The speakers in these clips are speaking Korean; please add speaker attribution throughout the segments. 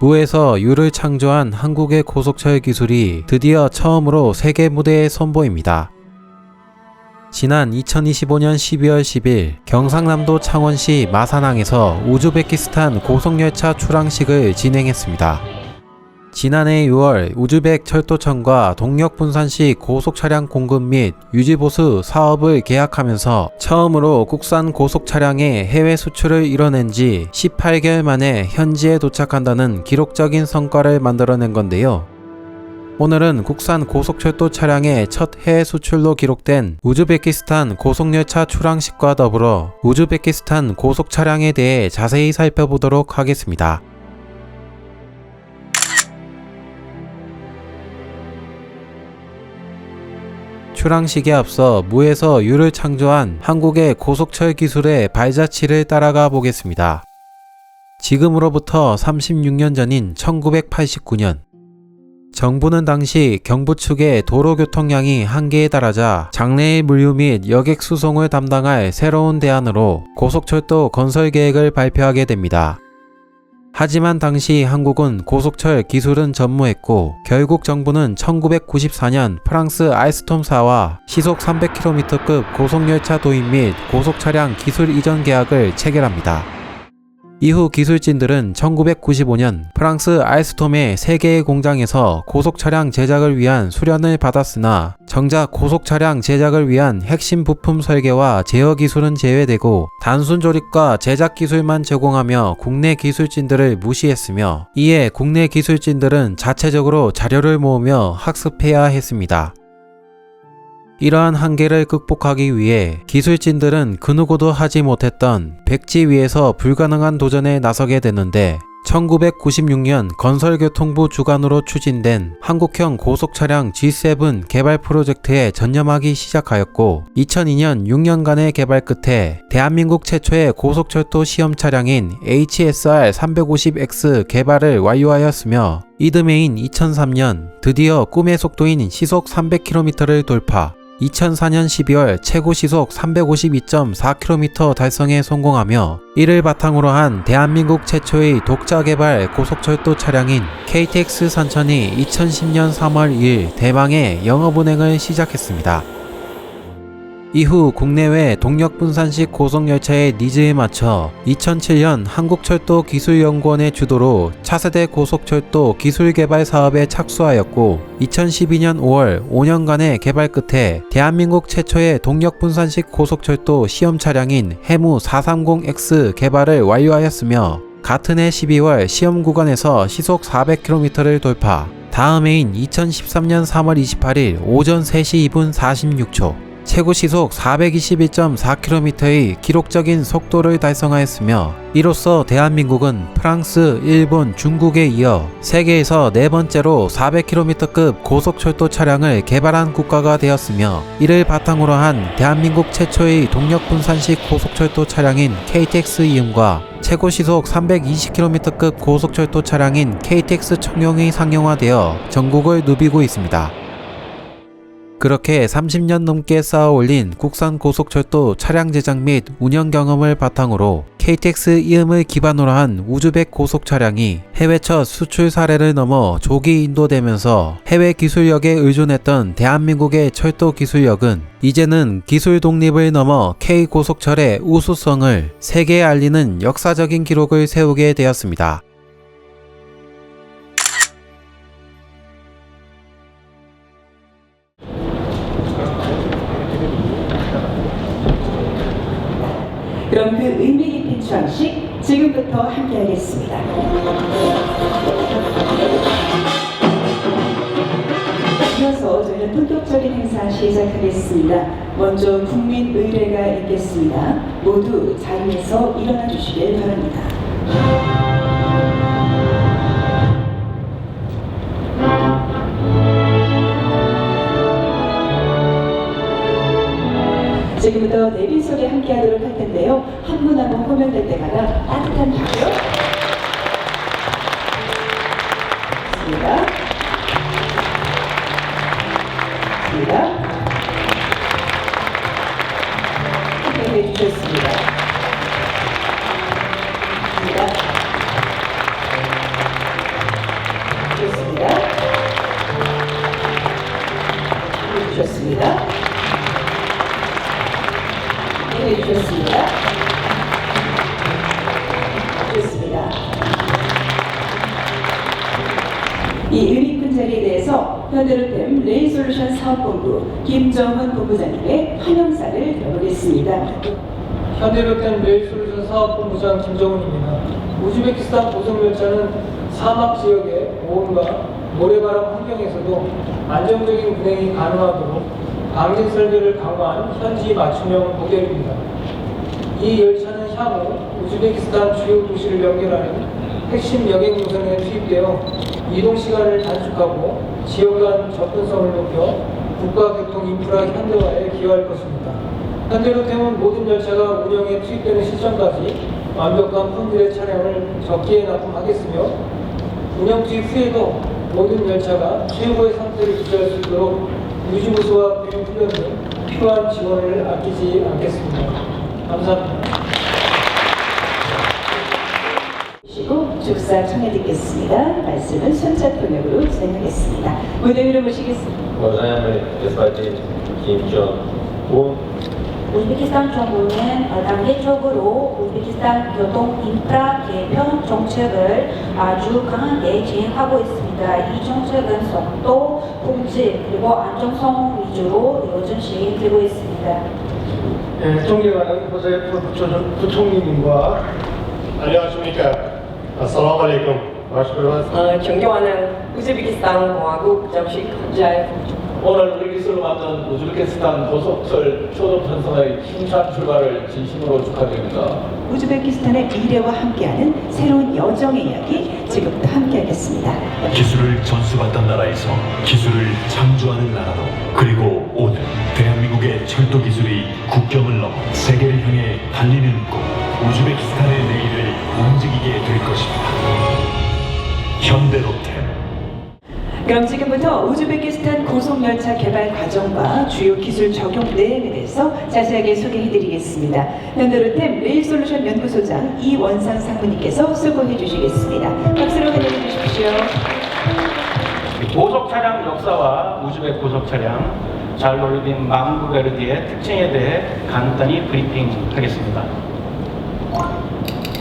Speaker 1: 무에서 유를 창조한 한국의 고속철 기술이 드디어 처음으로 세계 무대에 선보입니다. 지난 2025년 12월 10일 경상남도 창원시 마산항에서 우즈베키스탄 고속열차 출항식을 진행했습니다. 지난해 6월 우즈벡 철도청과 동력분산시 고속차량 공급 및 유지보수 사업을 계약하면서 처음으로 국산 고속차량의 해외 수출을 이뤄낸 지 18개월 만에 현지에 도착한다는 기록적인 성과를 만들어낸 건데요. 오늘은 국산 고속철도 차량의 첫 해외 수출로 기록된 우즈베키스탄 고속열차 출항식과 더불어 우즈베키스탄 고속차량에 대해 자세히 살펴보도록 하겠습니다. 출항식에 앞서 무에서 유를 창조한 한국의 고속철 기술의 발자취를 따라가 보겠습니다. 지금으로부터 36년 전인 1989년 정부는 당시 경부 측의 도로 교통량이 한계에 달하자 장래의 물류 및 여객 수송을 담당할 새로운 대안으로 고속철도 건설 계획을 발표하게 됩니다. 하지만 당시 한국은 고속철 기술은 전무했고 결국 정부는 1994년 프랑스 알스톰사와 시속 300km급 고속열차 도입 및 고속차량 기술 이전 계약을 체결합니다. 이후 기술진들은 1995년 프랑스 알스톰의 3개의 공장에서 고속차량 제작을 위한 수련을 받았으나 정작 고속차량 제작을 위한 핵심 부품 설계와 제어 기술은 제외되고 단순 조립과 제작 기술만 제공하며 국내 기술진들을 무시했으며 이에 국내 기술진들은 자체적으로 자료를 모으며 학습해야 했습니다. 이러한 한계를 극복하기 위해 기술진들은 그 누구도 하지 못했던 백지 위에서 불가능한 도전에 나서게 되는데 1996년 건설교통부 주관으로 추진된 한국형 고속차량 G7 개발 프로젝트에 전념하기 시작하였고 2002년 6년간의 개발 끝에 대한민국 최초의 고속철도 시험 차량인 HSR 350X 개발을 완료하였으며 이듬해인 2003년 드디어 꿈의 속도인 시속 300km를 돌파 2004년 12월 최고 시속 352.4km 달성에 성공하며 이를 바탕으로 한 대한민국 최초의 독자 개발 고속철도 차량인 KTX 산천이 2010년 3월 2일 대망의 영업운행을 시작했습니다. 이후 국내외 동력분산식 고속열차의 니즈에 맞춰 2007년 한국철도 기술연구원의 주도로 차세대 고속철도 기술개발 사업에 착수하였고 2012년 5월 5년간의 개발 끝에 대한민국 최초의 동력분산식 고속철도 시험 차량인 해무 430X 개발을 완료하였으며 같은 해 12월 시험 구간에서 시속 400km를 돌파. 다음 해인 2013년 3월 28일 오전 3시 2분 46초 최고 시속 421.4km의 기록적인 속도를 달성하였으며 이로써 대한민국은 프랑스, 일본, 중국에 이어 세계에서 네 번째로 400km급 고속철도 차량을 개발한 국가가 되었으며 이를 바탕으로 한 대한민국 최초의 동력 분산식 고속철도 차량인 KTX 이음과 최고 시속 320km급 고속철도 차량인 KTX 청룡이 상용화되어 전국을 누비고 있습니다. 그렇게 30년 넘게 쌓아 올린 국산 고속철도 차량 제작 및 운영 경험을 바탕으로 KTX 이음을 기반으로 한 우즈벡 고속 차량이 해외 첫 수출 사례를 넘어 조기 인도되면서 해외 기술력에 의존했던 대한민국의 철도 기술력은 이제는 기술 독립을 넘어 K 고속철의 우수성을 세계에 알리는 역사적인 기록을 세우게 되었습니다.
Speaker 2: 그럼 그 의미 깊은 추앙식 지금부터 함께하겠습니다. 이어서 저희는 본격적인 행사 시작하겠습니다. 먼저 국민 의례가 있겠습니다. 모두 자리에서 일어나 주시길 바랍니다. 지금부터 내빈 소리 함께 하도록 할 텐데요. 한 분 한 분 호명될 때마다 따뜻한 박수. 좋습니다. 좋습니다. 함께 해주셨습니다. 좋습니다. 주셨습니다. 해주셨습니다. 네, 해주셨습니다. 좋습니다. 이 의미큰 자리에 대해서 현대로템 레이솔루션 사업본부 김정훈 본부장님의 환영사를 들어보겠습니다.
Speaker 3: 현대로템 레일솔루션 사업본부장 김정훈입니다. 우즈베키스탄 고속열차는 사막 지역의 고온과 모래바람 환경에서도 안정적인 운행이 가능하도록 방진 설계를 강화한 현지 맞춤형 모델입니다. 이 열차는 향후 우즈베키스탄 주요 도시를 연결하는 핵심 여객 노선에 투입되어 이동 시간을 단축하고 지역 간 접근성을 높여 국가교통 인프라 현대화에 기여할 것입니다. 현대로템은 모든 열차가 운영에 투입되는 시점까지 완벽한 품질의 차량을 적기에 납품하겠으며 운영 투입 후에도 모든 열차가 최고의 상태를 유지할 수 있도록 유지보수와 교육 훈련 등 필요한 지원을 아끼지 않겠습니다. 감사합니다.
Speaker 2: 시고 축사 청해 듣겠습니다. 말씀은 순차 통역으로 진행하겠습니다. 무대 위로 모시겠습니다.
Speaker 4: Уважаемый господин Ким Чон Ун,
Speaker 5: 우즈베키스탄 정부는 어, 단계적으로 우즈베키스탄 교통 인프라 개편 정책을 아주 강하게 진행하고 있습니다. 이 정책은 속도, 품질, 그리고 안정성 위주로 요즘 시행되고 있습니다.
Speaker 6: 예, 존경하는 호세 부총- 부총리님과
Speaker 7: 안녕하십니까. 아살라무. 마시크르마스.
Speaker 8: 어, 존경하는 우즈베키스탄 공화국 정식 헌자의
Speaker 4: 오늘 우리 기술을 만든 우즈베키스탄 고속철 초도 편성의 힘찬 출발을 진심으로 축하드립니다.
Speaker 2: 우즈베키스탄의 미래와 함께하는 새로운 여정의 이야기 지금부터 함께하겠습니다.
Speaker 9: 기술을 전수받던 나라에서 기술을 창조하는 나라로 그리고 철도 기술이 국경을 넘어 세계를 향해 달리는 꿈 우즈베키스탄의 내일을 움직이게 될 것입니다. 현대로템
Speaker 2: 그럼 지금부터 우즈베키스탄 고속열차 개발 과정과 주요 기술 적용 내용에 대해서 자세하게 소개해드리겠습니다. 현대로템 레일솔루션 연구소장 이원상 상무님께서 수고해 주시겠습니다. 박수로 환영해 주십시오.
Speaker 10: 고속 차량 역사와 우즈벡 고속 차량 잘롤빈 망구베르디의 특징에 대해 간단히 브리핑하겠습니다.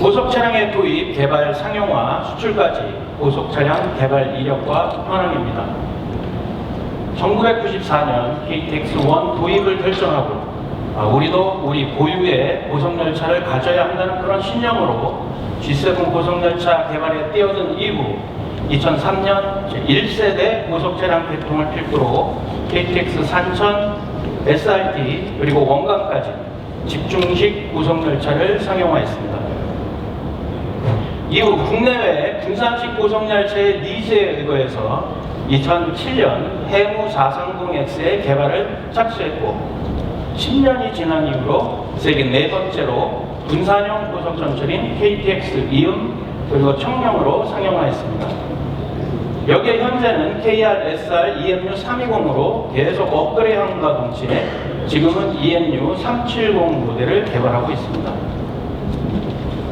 Speaker 10: 고속 차량의 도입, 개발, 상용화, 수출까지 고속 차량 개발 이력과 현황입니다. 1994년 KTX1 도입을 결정하고 아, 우리도 우리 고유의 고속열차를 가져야 한다는 그런 신념으로 G7 고속열차 개발에 뛰어든 이후 2003년 1세대 고속차량 개통을 필두로 KTX 산천, SRT 그리고 원광까지 집중식 고속열차를 상용화했습니다. 이후 국내외 분산식 고속 열차의 니즈에 의거해서 2007년 해무 430X의 개발을 착수했고 10년이 지난 이후로 세계 네 번째로 분산형 고속 전철인 KTX 이음 그리고 청량으로 상용화했습니다. 여기에 현재는 KR, SR, EMU 320으로 계속 업그레이드함과 동시에 지금은 EMU 370 모델을 개발하고 있습니다.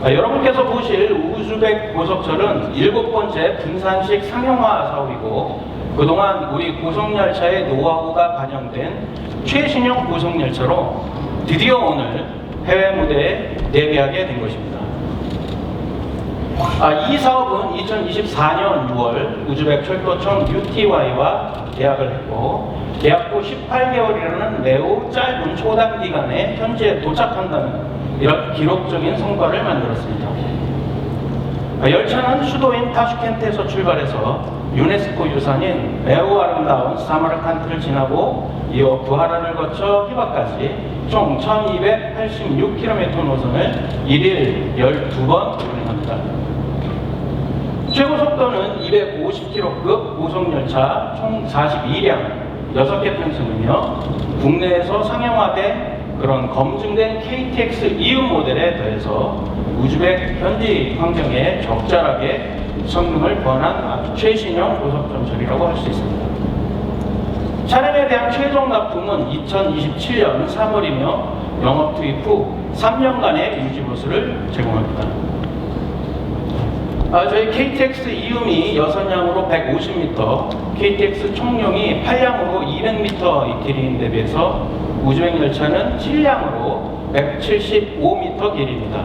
Speaker 10: 아, 여러분께서 보실 우즈벡 고속철은 일곱 번째 분산식 상용화 사업이고 그동안 우리 고속열차의 노하우가 반영된 최신형 고속열차로 드디어 오늘 해외 무대에 데뷔하게 된 것입니다. 아, 이 사업은 2024년 6월 우즈벡 철도청 UTY와 계약을 했고 계약 후 18개월이라는 매우 짧은 초단 기간에 현지에 도착한다는 이런 기록적인 성과를 만들었습니다. 아, 열차는 수도인 타슈켄트에서 출발해서 유네스코 유산인 매우 아름다운 사마르칸트를 지나고 이어 부하라를 거쳐 히바까지 총 1286km 노선을 1일 12번 운행합니다. 최고 속도는 250km급 고속열차 총 42량 6개 편승이며 국내에서 상용화된 그런 검증된 KTX 이음 모델에 더해서 우즈벡 현지 환경에 적절하게 성능을 보완한 아주 최신형 고속 전철이라고 할 수 있습니다. 차량에 대한 최종 납품은 2027년 3월이며 영업 투입 후 3년간의 유지 보수를 제공합니다. 아, 저희 KTX 이음이 6량으로 150m, KTX 총룡이 8량으로 200m 길이인 데 비해서 우즈벡 열차는 7량으로 175m 길이입니다.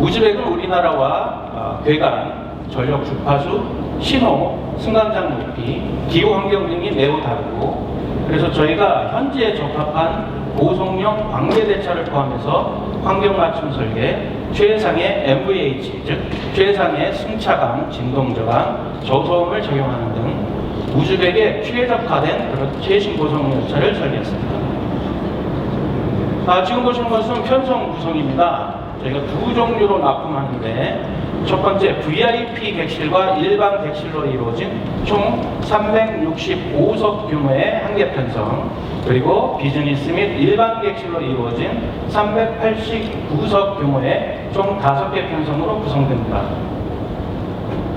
Speaker 10: 우즈벡은 우리나라와 아, 괴간, 전력 주파수, 신호, 승강장 높이, 기후 환경 등이 매우 다르고 그래서 저희가 현지에 적합한 고성용 광대 대차를 포함해서 환경 맞춤 설계, 최상의 MVH, 즉 최상의 승차감, 진동 저감, 저소음을 적용하는 등 우즈벡에 최적화된 그런 최신 고성 열차를 설계했습니다. 아, 지금 보시는 것은 편성 구성입니다. 저희가 두 종류로 납품하는데 첫 번째 VIP 객실과 일반 객실로 이루어진 총 365석 규모의 한 개 편성 그리고 비즈니스 및 일반 객실로 이루어진 389석 규모의 총 5개 편성으로 구성됩니다.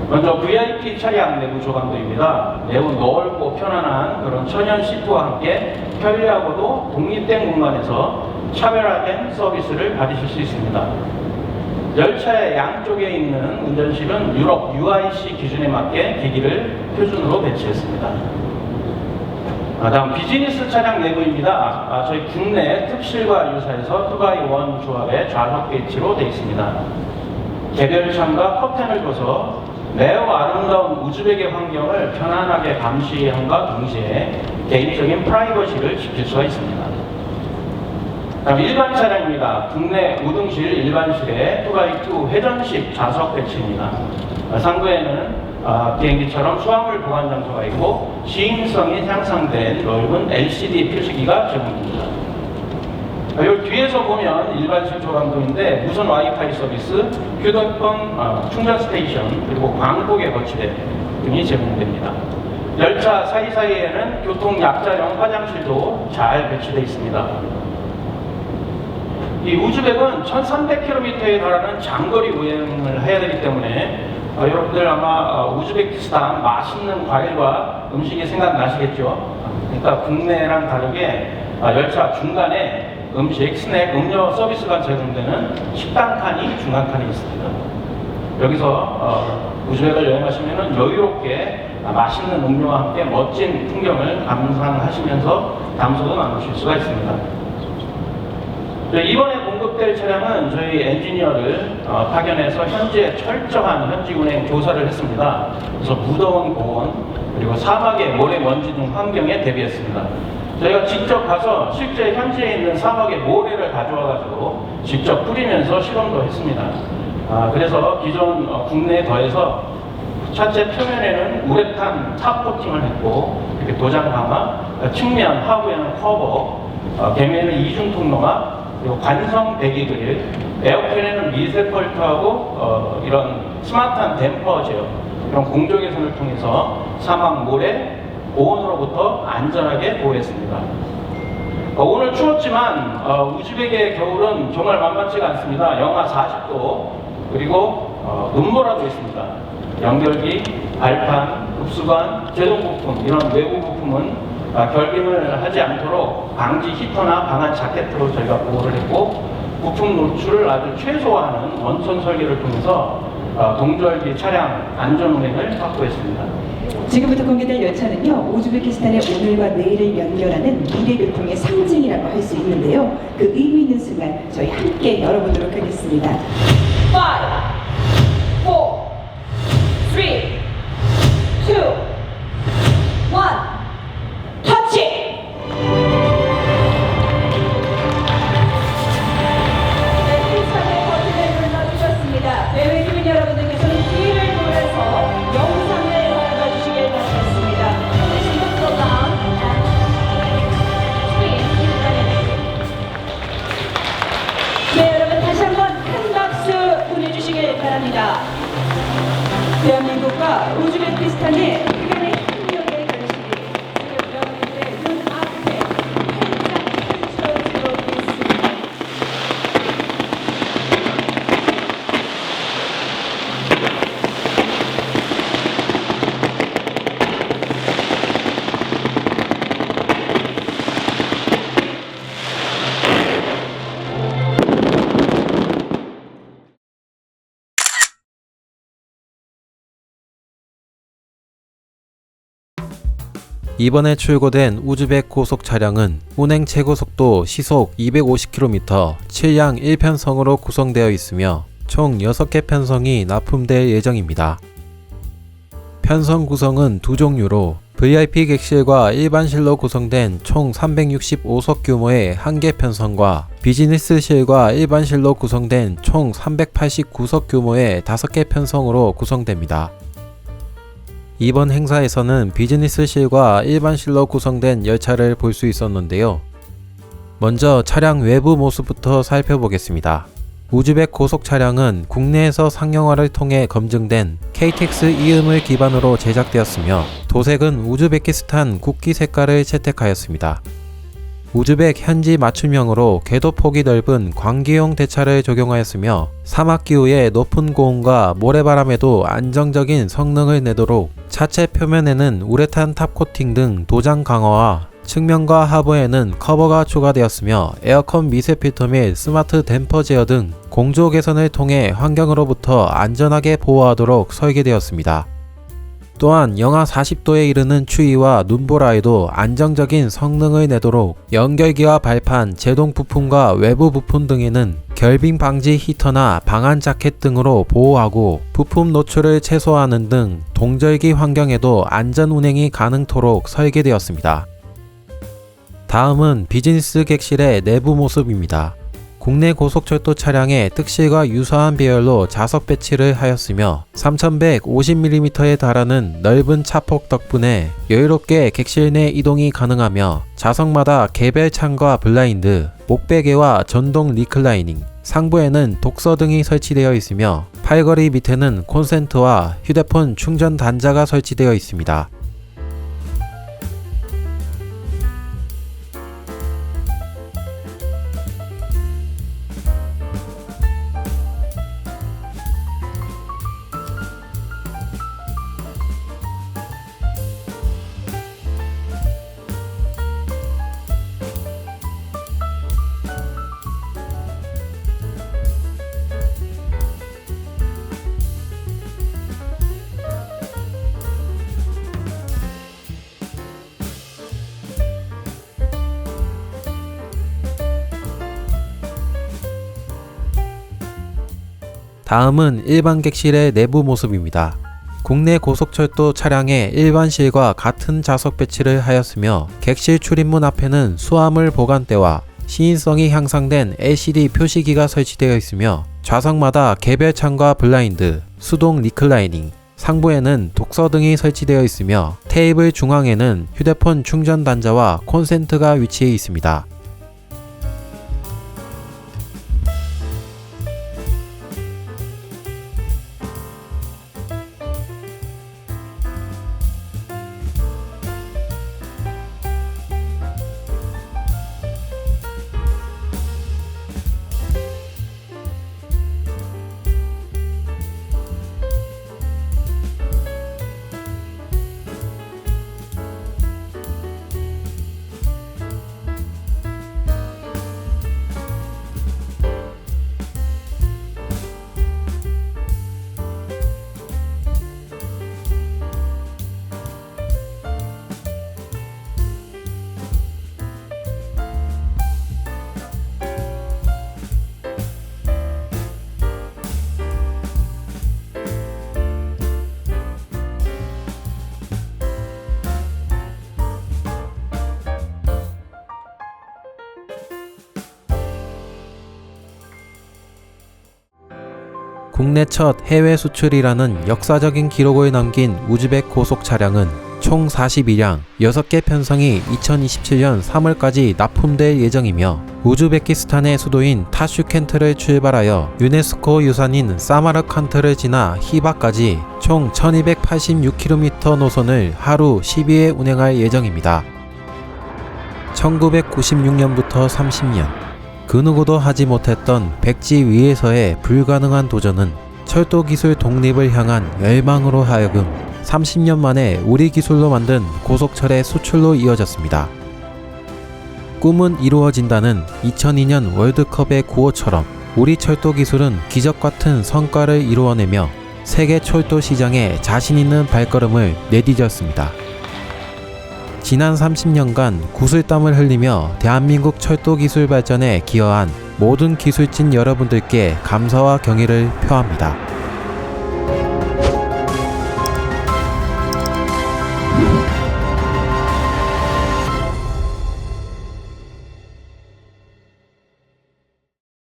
Speaker 10: 먼저 VIP 차량 내부 조감도입니다. 매우 넓고 편안한 그런 천연 시트와 함께 편리하고도 독립된 공간에서 차별화된 서비스를 받으실 수 있습니다. 열차의 양쪽에 있는 운전실은 유럽 UIC 기준에 맞게 기기를 표준으로 배치했습니다. 아, 다음 비즈니스 차량 내부입니다. 아, 저희 국내 특실과 유사해서 투바이 원 조합의 좌석 배치로 되어 있습니다. 개별 창과 커튼을 둬서 매우 아름다운 우즈벡의 환경을 편안하게 감시함과 동시에 개인적인 프라이버시를 지킬 수가 있습니다. 다음 일반 차량입니다. 국내 우등실 일반실에 2x2 회전식 좌석 배치입니다. 아, 상부에는 아, 비행기처럼 수화물 보관 장소가 있고 시인성이 향상된 넓은 LCD 표시기가 제공됩니다. 아, 여기 뒤에서 보면 일반식 조감도인데 무선 와이파이 서비스, 휴대폰 어, 충전 스테이션, 그리고 광폭의 거치대 등이 제공됩니다. 열차 사이사이에는 교통 약자형 화장실도 잘 배치되어 있습니다. 이 우즈벡은 1300km에 달하는 장거리 우행을 해야 되기 때문에 어, 여러분들 아마 어, 우즈베키스탄 맛있는 과일과 음식이 생각나시겠죠? 그러니까 국내랑 다르게 어, 열차 중간에 음식, 스낵, 음료 서비스가 제공되는 식당 칸이 중간 칸에 있습니다. 여기서 어, 우즈벡을 여행하시면 여유롭게 아, 맛있는 음료와 함께 멋진 풍경을 감상하시면서 담소도 나누실 수가 있습니다. 네, 이번에 공급될 차량은 저희 엔지니어를 어, 파견해서 현재 철저한 현지 운행 조사를 했습니다. 그래서 무더운 고온 그리고 사막의 모래 먼지 등 환경에 대비했습니다. 저희가 직접 가서 실제 현지에 있는 사막의 모래를 가져와 가지고 직접 뿌리면서 실험도 했습니다. 아, 그래서 기존 어, 국내에 더해서 차체 표면에는 우레탄 탑 코팅을 했고 이렇게 도장 강화, 어, 측면 하부에는 커버, 어, 궤면에는 이중 통로가 관성 배기 그릴, 에어컨에는 미세 펄트하고 어, 이런 스마트한 댐퍼 제어, 이런 공조 개선을 통해서 사막 모래, 고온으로부터 안전하게 보호했습니다. 어, 오늘 추웠지만 어, 우즈벡의 겨울은 정말 만만치가 않습니다. 영하 40도 그리고 어, 눈보라도 있습니다. 연결기, 발판, 급수관, 제동 부품 이런 외부 부품은 아, 아, 결빙을 하지 않도록 방지 히터나 방한 자켓으로 저희가 보호를 했고 부품 노출을 아주 최소화하는 원천 설계를 통해서 아, 동절기 차량 안전 운행을 확보했습니다.
Speaker 2: 지금부터 공개될 열차는요, 우즈베키스탄의 오늘과 내일을 연결하는 미래 교통의 상징이라고 할 수 있는데요. 그 의미 있는 순간 저희 함께 열어보도록 하겠습니다. 5,
Speaker 1: 이번에 출고된 우즈벡 고속 차량은 운행 최고 속도 시속 250km, 7량 1편성으로 구성되어 있으며 총 6개 편성이 납품될 예정입니다. 편성 구성은 두 종류로 VIP 객실과 일반실로 구성된 총 365석 규모의 한 개 편성과 비즈니스실과 일반실로 구성된 총 389석 규모의 5개 편성으로 구성됩니다. 이번 행사에서는 비즈니스실과 일반실로 구성된 열차를 볼 수 있었는데요. 먼저 차량 외부 모습부터 살펴보겠습니다. 우즈벡 고속 차량은 국내에서 상용화를 통해 검증된 KTX 이음을 기반으로 제작되었으며 도색은 우즈베키스탄 국기 색깔을 채택하였습니다. 우즈벡 현지 맞춤형으로 궤도 폭이 넓은 광기용 대차를 적용하였으며 사막 기후의 높은 고온과 모래바람에도 안정적인 성능을 내도록 차체 표면에는 우레탄 탑 코팅 등 도장 강화와 측면과 하부에는 커버가 추가되었으며 에어컨 미세 필터 및 스마트 댐퍼 제어 등 공조 개선을 통해 환경으로부터 안전하게 보호하도록 설계되었습니다. 또한 영하 40도에 이르는 추위와 눈보라에도 안정적인 성능을 내도록 연결기와 발판, 제동 부품과 외부 부품 등에는 결빙 방지 히터나 방한 자켓 등으로 보호하고 부품 노출을 최소화하는 등 동절기 환경에도 안전 운행이 가능토록 설계되었습니다. 다음은 비즈니스 객실의 내부 모습입니다. 국내 고속철도 차량의 특실과 유사한 배열로 좌석 배치를 하였으며 3150mm에 달하는 넓은 차폭 덕분에 여유롭게 객실 내 이동이 가능하며 좌석마다 개별 창과 블라인드, 목베개와 전동 리클라이닝, 상부에는 독서 등이 설치되어 있으며 팔걸이 밑에는 콘센트와 휴대폰 충전 단자가 설치되어 있습니다. 다음은 일반 객실의 내부 모습입니다. 국내 고속철도 차량의 일반실과 같은 좌석 배치를 하였으며 객실 출입문 앞에는 수화물 보관대와 시인성이 향상된 LCD 표시기가 설치되어 있으며 좌석마다 개별 창과 블라인드, 수동 리클라이닝, 상부에는 독서 등이 설치되어 있으며 테이블 중앙에는 휴대폰 충전 단자와 콘센트가 위치해 있습니다. 국내 첫 해외 수출이라는 역사적인 기록을 남긴 우즈벡 고속 차량은 총 42량, 6개 편성이 2027년 3월까지 납품될 예정이며 우즈베키스탄의 수도인 타슈켄트를 출발하여 유네스코 유산인 사마르칸트를 지나 히바까지 총 1286km 노선을 하루 12회 운행할 예정입니다. 1996년부터 30년 그 누구도 하지 못했던 백지 위에서의 불가능한 도전은 철도 기술 독립을 향한 열망으로 하여금 30년 만에 우리 기술로 만든 고속철의 수출로 이어졌습니다. 꿈은 이루어진다는 2002년 월드컵의 구호처럼 우리 철도 기술은 기적 같은 성과를 이루어내며 세계 철도 시장에 자신 있는 발걸음을 내디뎠습니다. 지난 30년간 구슬땀을 흘리며 대한민국 철도 기술 발전에 기여한 모든 기술진 여러분들께 감사와 경의를 표합니다.